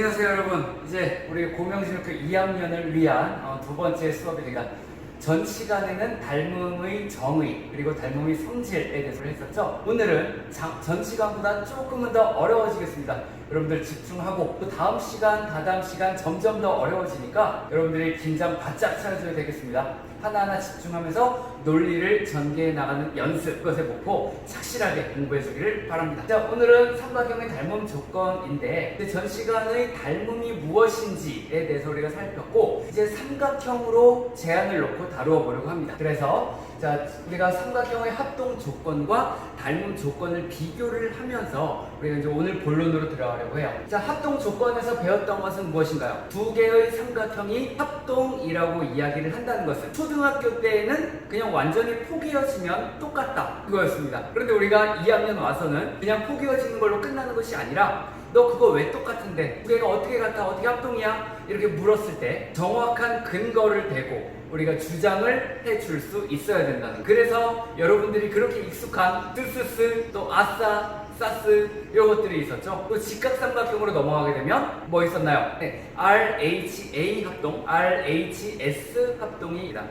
안녕하세요 여러분. 이제 우리 고명신학교 2학년을 위한 어, 두 번째 수업입니다 전 시간에는 닮음의 정의 그리고 닮음의 성질에 대해서 했었죠. 오늘은 자- 전 시간보다 조금은 더 어려워지겠습니다. 여러분들 집중하고 또 다음 시간 다다음 시간 점점 더 어려워지니까 여러분들이 긴장 바짝 차려줘야 되겠습니다. 하나하나 집중하면서 논리를 전개해 나가는 연습 그것의 목표 착실하게 공부해 주기를 바랍니다. 자 오늘은 삼각형의 닮음 조건인데 전 시간의 닮음이 무엇인지에 대해서 우리가 살폈고 이제 삼각형으로 제한을 놓고 다루어 보려고 합니다. 그래서 자 우리가 삼각형의 합동 조건과 닮음 조건을 비교를 하면서 우리가 이제 오늘 본론으로 들어가려고 해요. 자 합동 조건에서 배웠던 것은 무엇인가요? 두 개의 삼각형이 합동이라고 이야기를 한다는 것은 초등학교 때에는 그냥 완전히 포개어지면 똑같다 그거였습니다. 그런데 우리가 2학년 와서는 그냥 포개어지는 걸로 끝나는 것이 아니라 너 그거 왜 똑같은데 두 개가 어떻게 같아 어떻게 합동이야 이렇게 물었을 때 정확한 근거를 대고 우리가 주장을 해줄 수 있어야 된다는. 그래서 여러분들이 그렇게 익숙한 스스스 또 아싸 사스 이런 것들이 있었죠. 또 직각삼각형으로 넘어가게 되면 뭐 있었나요? 네, RHA 합동, RHS 합동이다.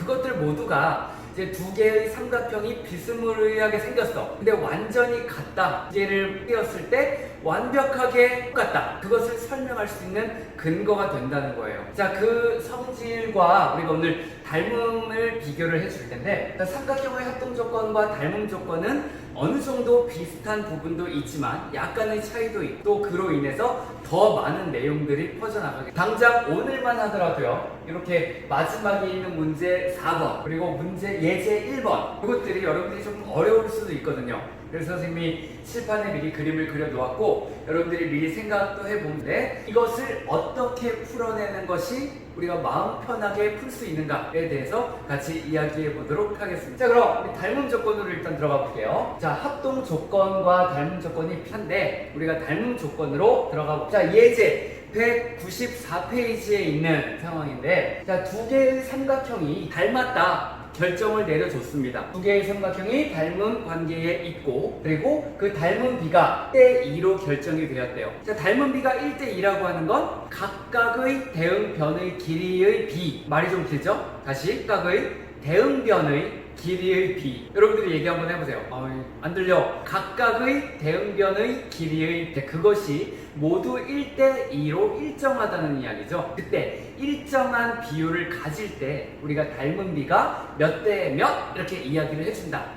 그것들 모두가 이제 두 개의 삼각형이 비스무리하게 생겼어. 근데 완전히 같다. 두 개를 띄었을 때 완벽하게 똑같다. 그것을 설명할 수 있는 근거가 된다는 거예요. 자, 그 성질과 우리가 오늘 닮음을 비교를 해줄 텐데, 자, 삼각형의 합동 조건과 닮음 조건은 어느 정도 비슷한 부분도 있지만 약간의 차이도 있고 또 그로 인해서 더 많은 내용들이 퍼져나가게. 당장 오늘만 하더라도요. 이렇게 마지막에 있는 문제 4번 그리고 문제 예제 1번 이것들이 여러분들이 좀 어려울 수도 있거든요 그래서 선생님이 칠판에 미리 그림을 그려 놓았고 여러분들이 미리 생각도 해보는데 이것을 어떻게 풀어내는 것이 우리가 마음 편하게 풀 수 있는가에 대해서 같이 이야기해 보도록 하겠습니다. 자, 그럼 닮음 조건으로 일단 들어가 볼게요. 자, 합동 조건과 닮음 조건이 한데 우리가 닮음 조건으로 들어가 봅시다. 자, 예제 194페이지에 있는 상황인데 자, 두 개의 삼각형이 닮았다. 결정을 내려줬습니다. 두 개의 삼각형이 닮은 관계에 있고 그리고 그 닮은 비가 1대2로 결정이 되었대요. 자, 닮은 비가 1대2라고 하는 건 각각의 대응변의 길이의 비 말이 좀 길죠? 다시 각각의 대응변의 길이의 비. 여러분들이 얘기 한번 해보세요. 어이, 안 들려. 각각의 대응변의 길이의 비. 그것이 모두 1대2로 일정하다는 이야기죠. 그때 일정한 비율을 가질 때 우리가 닮은 비가 몇 대 몇 이렇게 이야기를 해준다.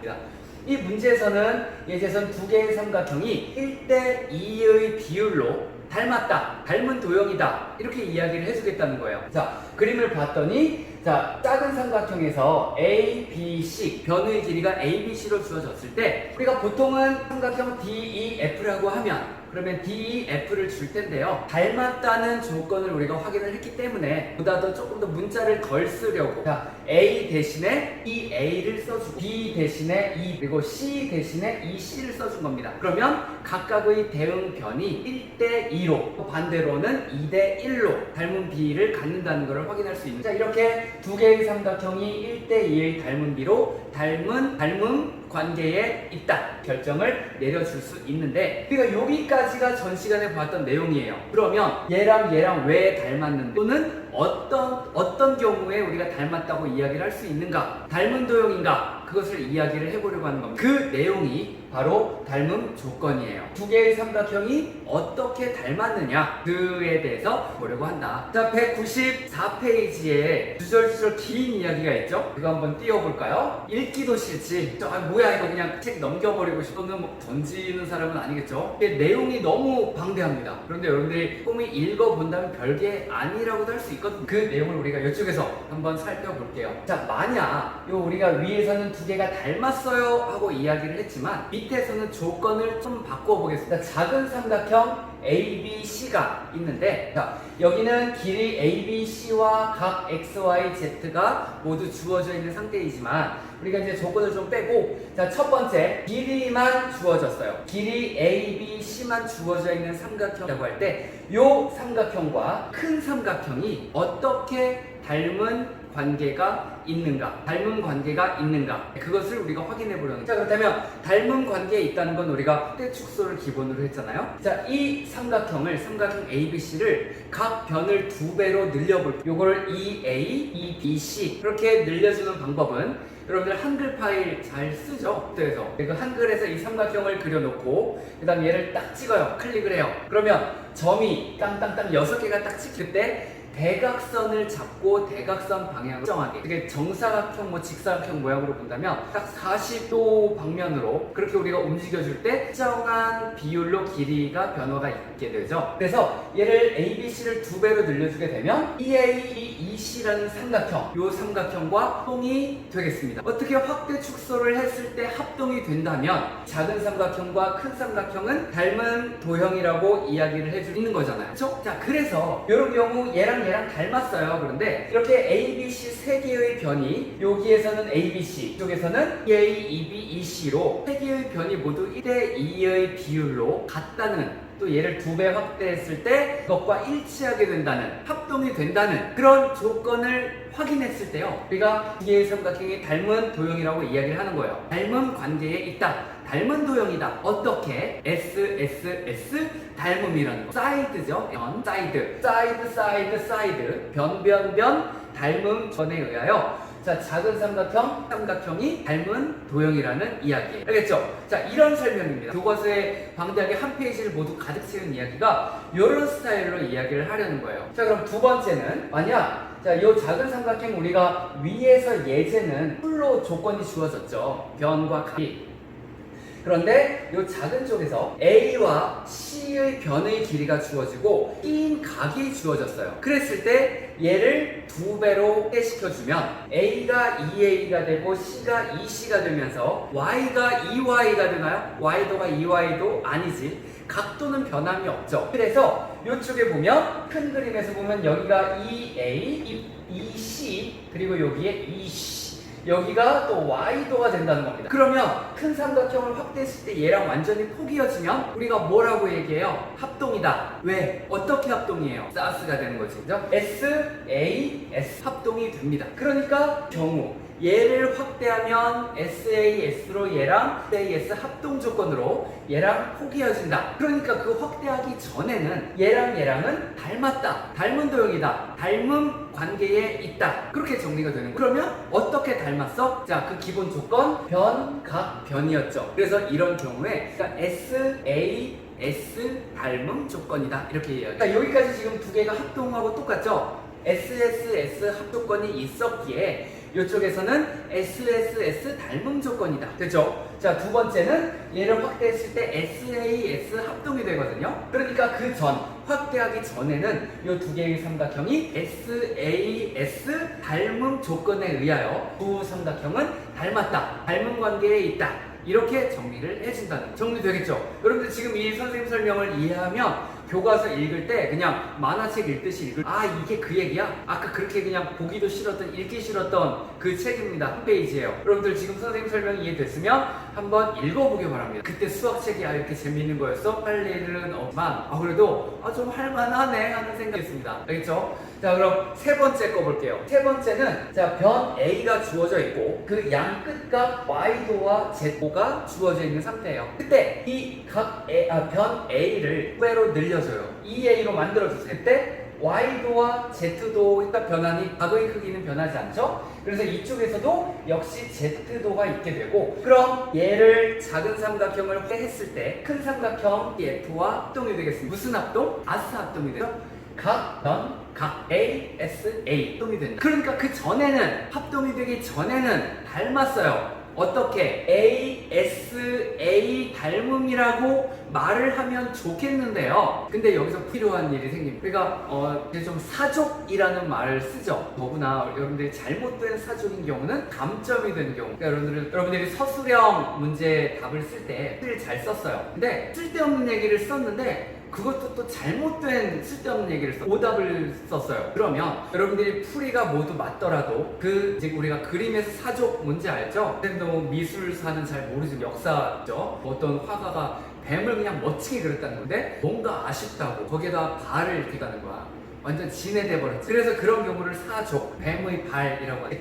이 문제에서는 예제선 두 개의 삼각형이 1대2의 비율로 닮았다, 닮은 도형이다 이렇게 이야기를 해주겠다는 거예요. 자 그림을 봤더니 자 작은 삼각형에서 A, B, C 변의 길이가 A, B, C로 주어졌을 때 우리가 보통은 삼각형 D, E, F라고 하면 그러면 D, F를 줄 텐데요. 닮았다는 조건을 우리가 확인을 했기 때문에 보다 더 조금 더 문자를 덜 쓰려고 자 A 대신에 이 A를 써주고 B 대신에 E 그리고 C 대신에 이 C를 써준 겁니다. 그러면 각각의 대응 변이 1대 2로 반대로는 2대 1로 닮은 비를 갖는다는 것을 확인할 수 있는 자 이렇게 두 개의 삼각형이 1대 2의 닮은 비로 닮은 닮은 관계에 있다. 결정을 내려줄 수 있는데 우리가 여기까지가 전 시간에 봤던 내용이에요. 그러면 얘랑 얘랑 왜 닮았는데? 또는 어떤 어떤 경우에 우리가 닮았다고 이야기를 할 수 있는가? 닮은 도형인가 그것을 이야기를 해보려고 하는 겁니다. 그 내용이 바로 닮음 조건이에요. 두 개의 삼각형이 어떻게 닮았느냐? 그에 대해서 보려고 한다. 자 194페이지에 주절주절 긴 이야기가 있죠? 그거 한번 띄워볼까요? 읽기도 싫지. 저, 아, 뭐야 이거 그냥 책 넘겨버리고 싶어는 뭐 던지는 사람은 아니겠죠? 내용이 너무 방대합니다. 그런데 여러분들이 꼼히 읽어본다면 별게 아니라고도 할 수 있거든요. 그 내용을 우리가 이쪽에서 한번 살펴볼게요. 자 만약 요 우리가 위에서는 두 개가 닮았어요 하고 이야기를 했지만 밑에서는 조건을 좀 바꿔 보겠습니다. 작은 삼각형 ABC가 있는데 자 여기는 길이 ABC와 각 XY, Z가 모두 주어져 있는 상태이지만 우리가 이제 조건을 좀 빼고 자 첫 번째 길이만 주어졌어요. 길이 ABC만 주어져 있는 삼각형이라고 할 때 요 삼각형과 큰 삼각형이 어떻게 닮은 관계가 있는가, 닮은 관계가 있는가 그것을 우리가 확인해 보려는. 자 그렇다면 닮은 관계에 있다는 건 우리가 확대 축소를 기본으로 했잖아요. 자이 삼각형을 삼각형 ABC를 각 변을 두 배로 늘려볼. 요걸 EA, EBC 그렇게 늘려주는 방법은 여러분들 한글 파일 잘 쓰죠? 그래서 그 한글에서 이 삼각형을 그려놓고 그 다음 얘를 딱 찍어요. 클릭을 해요. 그러면 점이 땅땅땅 여섯 개가 딱 찍힐 때 대각선을 잡고 대각선 방향을 정하게. 그게 정사각형 뭐 직사각형 모양으로 본다면 딱 40도 방면으로 그렇게 우리가 움직여줄 때 특정한 비율로 길이가 변화가 있게 되죠. 그래서 얘를 ABC를 두 배로 늘려주게 되면 EAEC라는 삼각형 이 삼각형과 합동이 되겠습니다. 어떻게 확대 축소를 했을 때 합동이 된다면 작은 삼각형과 큰 삼각형은 닮은 도형이라고 이야기를 해주고 있는 거잖아요. 그렇죠? 자 그래서 이런 경우 얘랑 얘랑 닮았어요. 그런데 이렇게 ABC 세 개의 변이 여기에서는 ABC 이쪽에서는 EA, EB, EC로 세 개의 변이 모두 1대 2의 비율로 같다는 또 얘를 두 배 확대했을 때 그것과 일치하게 된다는 합동이 된다는 그런 조건을 확인했을 때요. 우리가 두 개의 삼각형이 닮은 도형이라고 이야기를 하는 거예요. 닮은 관계에 있다 닮은 도형이다 어떻게 S S S 닮음이라는 거 사이드죠 변 사이드 사이드 사이드 사이드 변 변 변 닮음 전에 의하여 자, 작은 삼각형, 삼각형이 닮은 도형이라는 이야기. 알겠죠? 자, 이런 설명입니다. 교과서에 방대하게 한 페이지를 모두 가득 채운 이야기가 이런 스타일로 이야기를 하려는 거예요. 자, 그럼 두 번째는 만약 자, 이 작은 삼각형 우리가 위에서 예제는 풀로 조건이 주어졌죠. 변과 각이. 그런데 이 작은 쪽에서 A와 C의 변의 길이가 주어지고 낀 각이 주어졌어요. 그랬을 때 얘를 두 배로 확대시켜주면 A가 2A가 되고 C가 2C가 되면서 Y가 2Y가 되나요? Y도가 2Y도 아니지. 각도는 변함이 없죠. 그래서 이쪽에 보면 큰 그림에서 보면 여기가 2A, 2C 그리고 여기에 2C 여기가 또 Y도가 된다는 겁니다. 그러면 큰 삼각형을 확대했을 때 얘랑 완전히 포기어지면 우리가 뭐라고 얘기해요? 합동이다. 왜? 어떻게 합동이에요? 사스가 되는 거지. 그죠? S, A, S 합동이 됩니다. 그러니까 경우 얘를 확대하면 SAS로 얘랑 SAS 합동 조건으로 얘랑 포기해진다. 그러니까 그 확대하기 전에는 얘랑 얘랑은 닮았다. 닮은 도형이다. 닮은 관계에 있다. 그렇게 정리가 되는 거예요. 그러면 어떻게 닮았어? 자, 그 기본 조건 변, 각, 변이었죠. 그래서 이런 경우에 그러니까 SA S 닮음 조건이다 이렇게 이야기. 그러니까 여기까지 지금 두 개가 합동하고 똑같죠? SSS 합조건이 있었기에 이쪽에서는 SSS 닮음 조건이다. 됐죠? 자, 두 번째는 얘를 확대했을 때 SAS 합동이 되거든요. 그러니까 그 전, 확대하기 전에는 이 두 개의 삼각형이 SAS 닮음 조건에 의하여 두 삼각형은 닮았다. 닮은 관계에 있다. 이렇게 정리를 해준다는 정리되겠죠? 여러분들 지금 이 선생님 설명을 이해하면 교과서 읽을 때 그냥 만화책 읽듯이 읽을 아 이게 그 얘기야? 아까 그렇게 그냥 보기도 싫었던 읽기 싫었던 그 책입니다 한 페이지예요 여러분들 지금 선생님 설명이 이해됐으면 한번 읽어보기 바랍니다 그때 수학책이 아 이렇게 재밌는 거였어? 할 일은 없만 아 그래도 아 좀 할만하네 하는 생각이 있습니다 알겠죠? 자 그럼 세 번째 거 볼게요 세 번째는 자변 A가 주어져 있고 그 양 끝각 Y도와 Z도가 주어져 있는 상태예요 그때 이각 아, 변 A를 후배로 늘려줘요 2A로 만들어주세요 그때 Y도와 Z도가 변하니 각의 크기는 변하지 않죠? 그래서 이쪽에서도 역시 Z도가 있게 되고 그럼 얘를 작은 삼각형을 했을 때 큰 삼각형 F와 합동이 되겠습니다 무슨 합동? 아스 합동이 되죠? 각, 변, 각 A, S, A 합동이 된다. 그러니까 그 전에는 합동이 되기 전에는 닮았어요. 어떻게 A, S, A 닮음이라고 말을 하면 좋겠는데요. 근데 여기서 필요한 일이 생깁니다. 그러니까 어, 이제 좀 사족이라는 말을 쓰죠. 더구나 여러분들이 잘못된 사족인 경우는 감점이 되는 경우. 그러니까 여러분들 여러분들이 서술형 문제 답을 쓸 때 잘 썼어요. 근데 쓸데없는 얘기를 썼는데 그것도 또 잘못된 쓸데없는 얘기를 써 오답을 썼어요. 그러면 여러분들이 풀이가 모두 맞더라도 그 이제 우리가 그림에서 사족 뭔지 알죠? 뭐 미술사는 잘 모르지만 역사죠. 어떤 화가가 뱀을 그냥 멋지게 그렸다는 건데 뭔가 아쉽다고 거기에다 발을 이렇게 가는 거야. 완전 진해돼 버렸죠. 그래서 그런 경우를 사족, 뱀의 발이라고 하죠.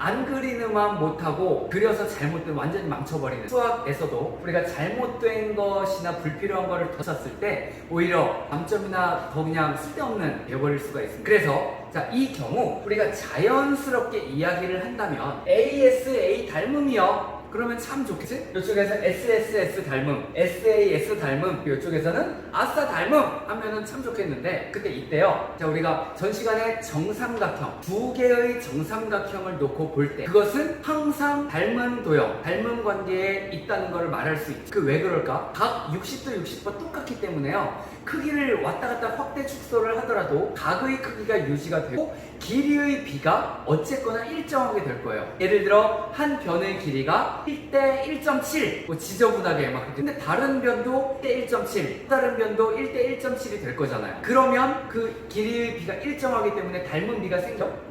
안 그리는만 못하고 그려서 잘못된 완전히 망쳐버리는 수학에서도 우리가 잘못된 것이나 불필요한 더 썼을 때 오히려 감점이나 더 그냥 쓸데없는 되어버릴 수가 있습니다. 그래서 자, 이 경우 우리가 자연스럽게 이야기를 한다면 ASA 닮음이요. 그러면 참 좋겠지? 이쪽에서 SSS 닮음, SAS 닮음, 이쪽에서는 아싸 닮음 하면은 참 좋겠는데 그때 이때요. 자, 우리가 전 시간에 정삼각형, 두 개의 정삼각형을 놓고 볼 때 그것은 항상 닮은 도형, 닮은 관계에 있다는 것을 말할 수 있죠. 그왜 그럴까? 각 60도 60도 똑같기 때문에요. 크기를 왔다 갔다 확대 축소를 하더라도 각의 크기가 유지가 되고 길이의 비가 어쨌거나 일정하게 될 거예요. 예를 들어 한 변의 길이가 1대 1.7, 뭐 지저분하게 막. 근데 다른 변도 1대 1.7, 다른 변도 1대 1.7이 될 거잖아요. 그러면 그 길이의 비가 일정하기 때문에 닮은 비가 생겨.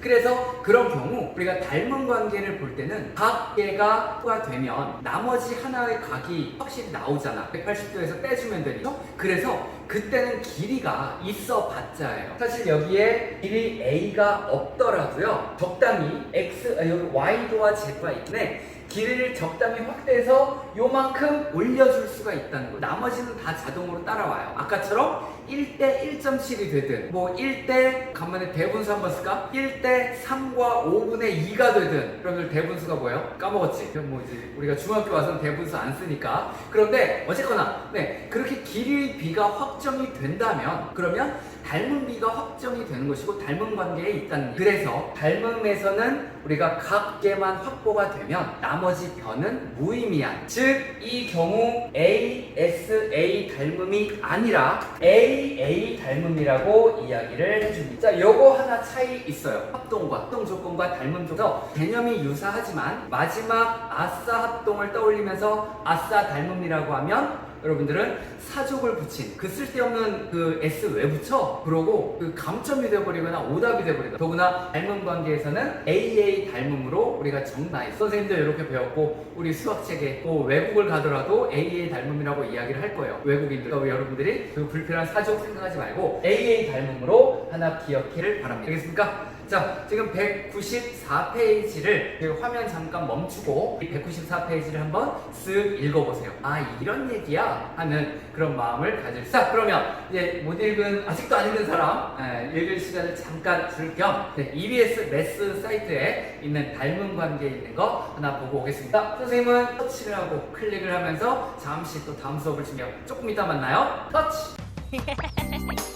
그래서 그런 경우 우리가 닮은 관계를 볼 때는 각 개가 가 되면 나머지 하나의 각이 확실히 나오잖아. 180도에서 떼주면 되니까. 그래서 그때는 길이가 있어 봤자예요. 사실 여기에 길이 A가 없더라도요. 적당히 X, Y도와 Z가 있네 길이를 적당히 확대해서 요만큼 올려줄 수가 있다는 거. 나머지는 다 자동으로 따라와요. 아까처럼 1대 1.7이 되든 뭐 1대 간만에 대분수 한번 쓸까? 1대 3과 5분의 2가 되든 그러면 대분수가 뭐예요? 까먹었지 그럼 뭐 이제 우리가 중학교 와서는 대분수 안 쓰니까 그런데 어쨌거나 네 그렇게 길이의 비가 확정이 된다면 그러면 닮은 비가 확정이 되는 것이고 닮은 관계에 있다는 거예요. 그래서 닮음에서는 우리가 각 개만 확보가 되면 나머지 변은 무의미한 즉 이 경우 A, S, A 닮음이 아니라 A, A 닮음이라고 이야기를 해줍니다. 자, 요거 하나 차이 있어요. 합동과 합동 조건과 닮음 조건 개념이 유사하지만 마지막 아싸 합동을 떠올리면서 아싸 닮음이라고 하면 여러분들은 사족을 붙인 그 쓸데없는 그 S 왜 붙여? 그러고 그 감점이 되어버리거나 오답이 되어버리거나 더구나 닮음 관계에서는 AA 닮음으로 우리가 정나이 선생님들 이렇게 배웠고 우리 수학책에 또 외국을 가더라도 AA 닮음이라고 이야기를 할 거예요 외국인들 그러니까 여러분들이 그 불필요한 사족 생각하지 말고 AA 닮음으로 하나 기억해를 바랍니다 알겠습니까? 자, 지금 194페이지를 그 화면 잠깐 멈추고 이 194페이지를 한번 쓱 읽어보세요. 아, 이런 얘기야? 하는 그런 마음을 가질 수. 자, 그러면 이제 못 읽은, 아직도 안 읽은 사람, 에, 읽을 시간을 잠깐 줄 겸, 네, EBS 매스 사이트에 있는 닮은 관계에 있는 거 하나 보고 오겠습니다. 선생님은 터치를 하고 클릭을 하면서 잠시 또 다음 수업을 준비하고 조금 이따 만나요. 터치!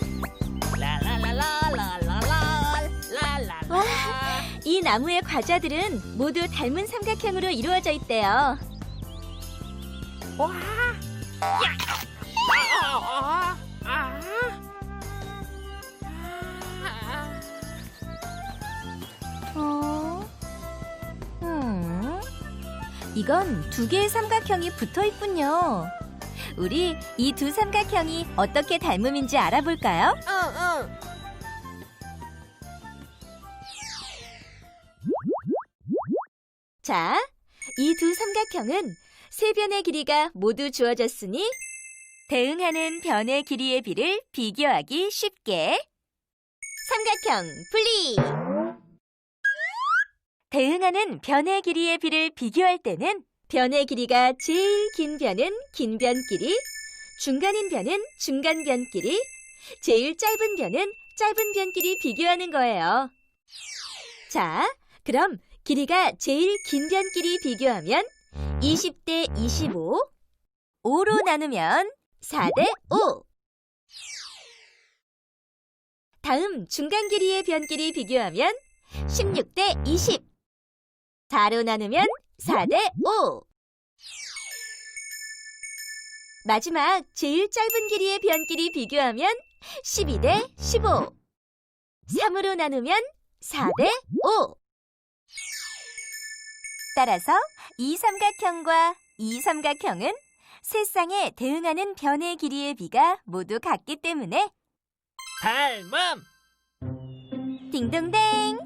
이 나무의 과자들은 모두 닮은 삼각형으로 이루어져 있대요. 어? 음. 이건 두 개의 삼각형이 붙어 있군요. 우리 이 두 삼각형이 어떻게 닮음인지 알아볼까요? 자, 이 두 삼각형은 세 변의 길이가 모두 주어졌으니 대응하는 변의 길이의 비를 비교하기 쉽게 삼각형 분리! 대응하는 변의 길이의 비를 비교할 때는 변의 길이가 제일 긴 변은 긴변 길이, 중간인 변은 중간 변 길이, 제일 짧은 변은 짧은 변 길이 비교하는 거예요. 자, 그럼 길이가 제일 긴 변끼리 비교하면 20대 25, 5로 나누면 4대 5. 다음 중간 길이의 변끼리 비교하면 16대 20, 4로 나누면 4대 5. 마지막 제일 짧은 길이의 변끼리 비교하면 12대 15, 3으로 나누면 4대 5. 따라서 이 삼각형과 이 삼각형은 세상에 대응하는 변의 길이의 비가 모두 같기 때문에 닮음! 딩동댕!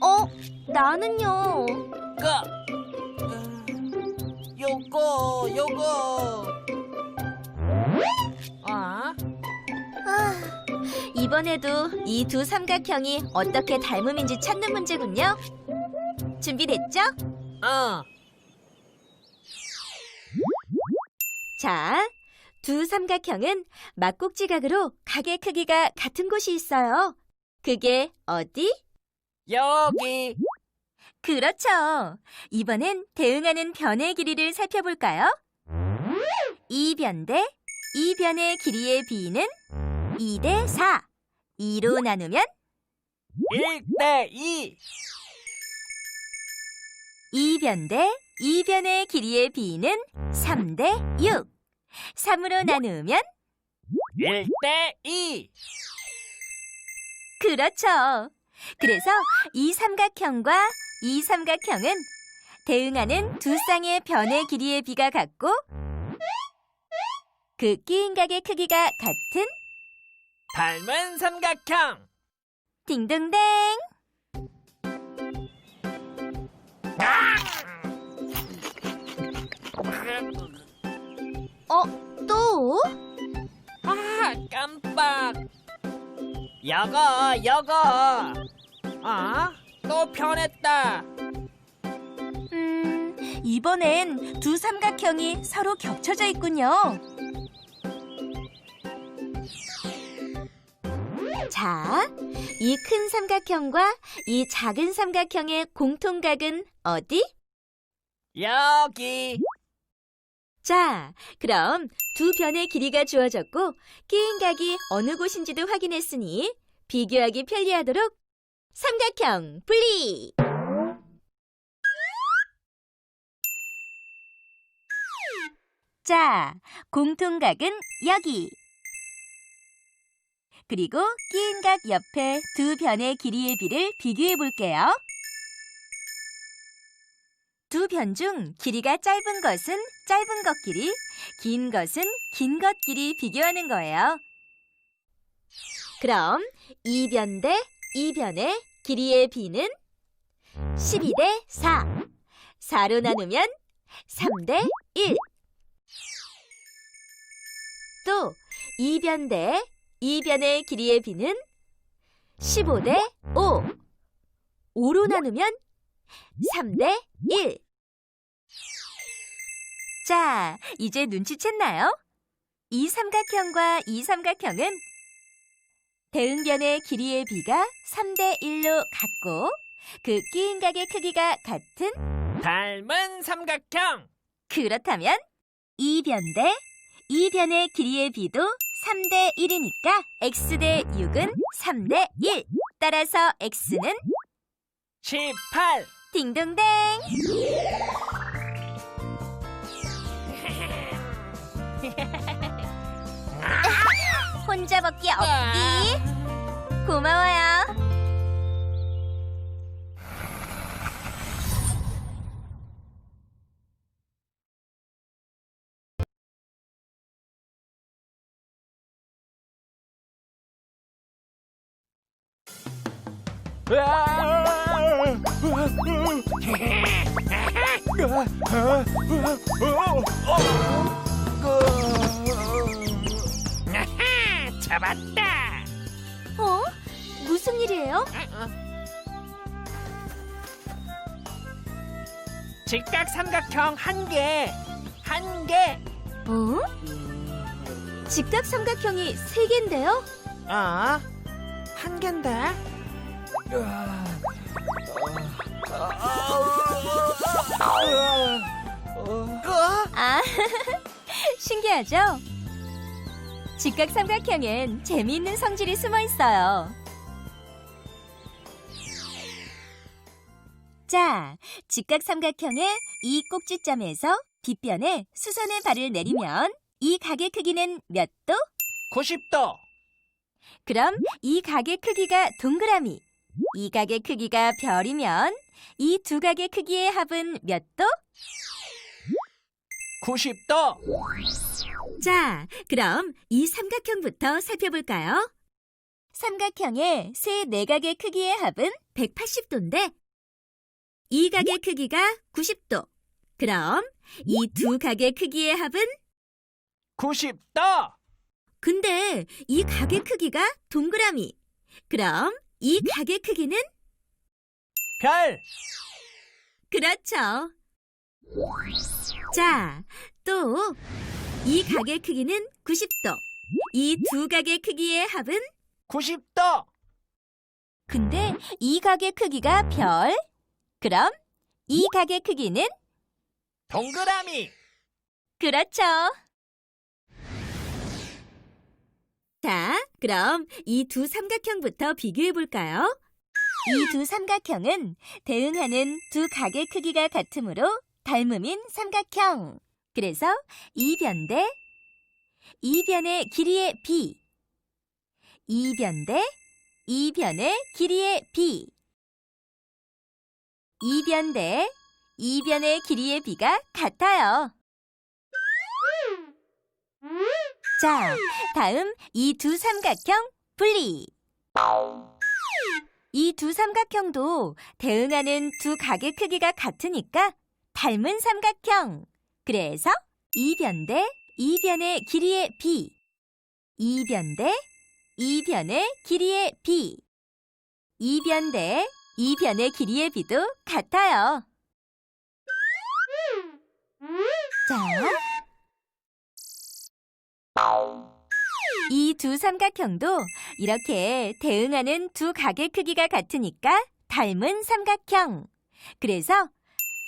어? 나는요. 까! 요거, 요거! 이번에도 이 두 삼각형이 어떻게 닮음인지 찾는 문제군요. 준비됐죠? 어. 자, 두 삼각형은 막국지각으로 각의 크기가 같은 곳이 있어요. 그게 어디? 여기. 그렇죠. 이번엔 대응하는 변의 길이를 살펴볼까요? 이 변 대 이 변의 길이의 비는 2대 4. 2로 나누면 1대 2. 이변대이 변의 길이의 비는 3대 6. 3으로 나누면 1대 2. 그렇죠. 그래서 이 삼각형과 이 삼각형은 대응하는 두 쌍의 변의 길이의 비가 같고 그 끼인각의 크기가 같은 닮은 삼각형. 딩동댕. 어, 또? 아, 깜빡. 여거, 여거. 아, 또 변했다. 음, 이번엔 두 삼각형이 서로 겹쳐져 있군요. 자, 이 큰 삼각형과 이 작은 삼각형의 공통각은 어디? 여기. 자, 그럼 두 변의 길이가 주어졌고 끼인 각이 어느 곳인지도 확인했으니 비교하기 편리하도록 삼각형 분리! 자, 공통각은 여기. 그리고 끼인 각 옆에 두 변의 길이의 비를 비교해 볼게요. 두 변 중 길이가 짧은 것은 짧은 것 길이, 긴 것은 긴것 길이 비교하는 거예요. 그럼 이변대이 변의 길이의 비는 12 대 4. 4로 나누면 3 대 1. 또이변대 이 변의 길이의 비는 15대 5. 5로 나누면 3대 1. 자, 이제 눈치챘나요? 이 삼각형과 이 삼각형은 대응변의 길이의 비가 3대 1로 같고 그 끼인각의 크기가 같은 닮은 삼각형. 그렇다면 이변 대 이 변의 길이의 비도 3대 1이니까 x 대 6은 3대 1. 따라서 x는 18. 딩동댕. 혼자 먹기 없기. 고마워요. 아하, 잡았다. 어? 무슨 일이에요? 직각 삼각형 한 개. 한 개. 어? 직각 삼각형이 세 개인데요? 아, 한 개인데. 아, 신기하죠? 직각 삼각형엔 재미있는 성질이 숨어 있어요. 자, 직각 삼각형의 이 꼭지점에서 빗변에 수선의 발을 내리면 이 각의 크기는 몇 도? 90도. 그럼 이 각의 크기가 동그라미, 이 각의 크기가 별이면 이 두 각의 크기의 합은 몇 도? 90도. 자, 그럼 이 삼각형부터 살펴볼까요? 삼각형의 세 내각의 크기의 합은 180도인데 이 각의 크기가 90도. 그럼 이 두 각의 크기의 합은 90도. 근데 이 가게 크기가 동그라미. 그럼 이 가게 크기는 별. 그렇죠. 자, 또 이 가게 크기는 90도. 이 두 가게 크기의 합은 90도. 근데 이 가게 크기가 별. 그럼 이 가게 크기는 동그라미. 그렇죠. 자, 그럼 이 두 삼각형부터 비교해 볼까요? 이 두 삼각형은 대응하는 두 가게 크기가 같으므로 닮음인 삼각형. 그래서 이변 대 이 변의 길이의 b. 이변 대 이 변의 길이의 b. 이변 대 이 변의 길이의 b가 같아요. 자, 다음 이 두 삼각형 분리. 이 두 삼각형도 대응하는 두 가게 크기가 같으니까 닮은 삼각형. 그래서 이변 대 이 변의 길이의 b. 이변 대 이 변의 길이의 b. 이변 대 이 변의 길이의 b도 같아요. 자, 이 두 삼각형도 이렇게 대응하는 두 가게 크기가 같으니까 닮은 삼각형. 그래서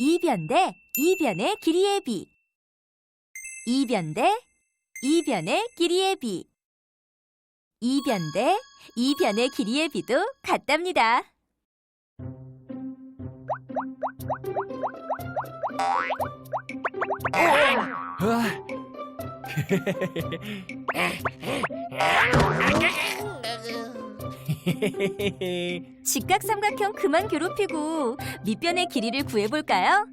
이변 대 이 변의 길이의 비. 이변 대 이 변의 길이의 비. 이변 대 이 변의 길이의 비도 같답니다. 직각 삼각형 그만 괴롭히고 밑변의 길이를 구해볼까요?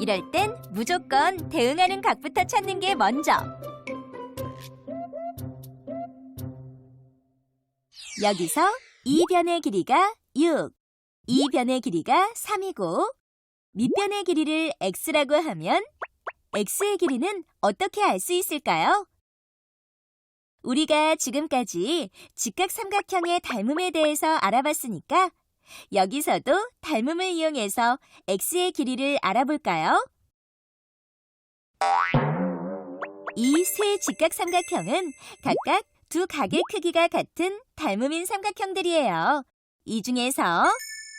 이럴 땐 무조건 대응하는 각부터 찾는 게 먼저. 여기서 이 변의 길이가 6, 이 변의 길이가 3이고 밑변의 길이를 x라고 하면 x의 길이는 어떻게 알 수 있을까요? 우리가 지금까지 직각 삼각형의 닮음에 대해서 알아봤으니까 여기서도 닮음을 이용해서 x의 길이를 알아볼까요? 이 세 직각 삼각형은 각각 두 가게 크기가 같은 닮음인 삼각형들이에요. 이 중에서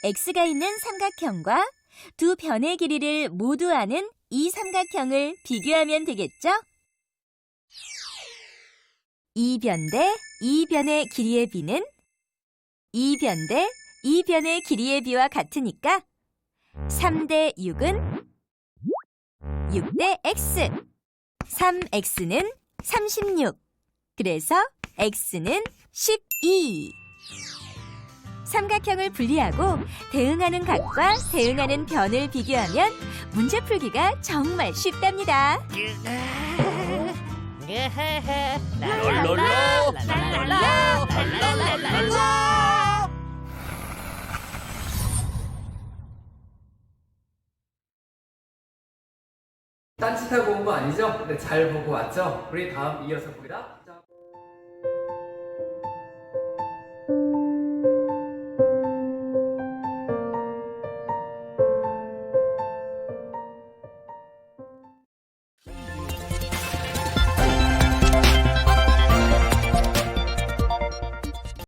x가 있는 삼각형과 두 변의 길이를 모두 아는 이 삼각형을 비교하면 되겠죠? 이변대이 변의 길이의 비는 이변대이 변의 길이의 비와 같으니까 3대 6은 6대 x. 3x는 36 그래서 x는 12 삼각형을 분리하고 대응하는 각과 대응하는 변을 비교하면 문제 풀기가 정말 쉽답니다. 딴짓하고 온 거 아니죠? 네, 잘 보고 왔죠? 우리 다음 이어서 봅니다.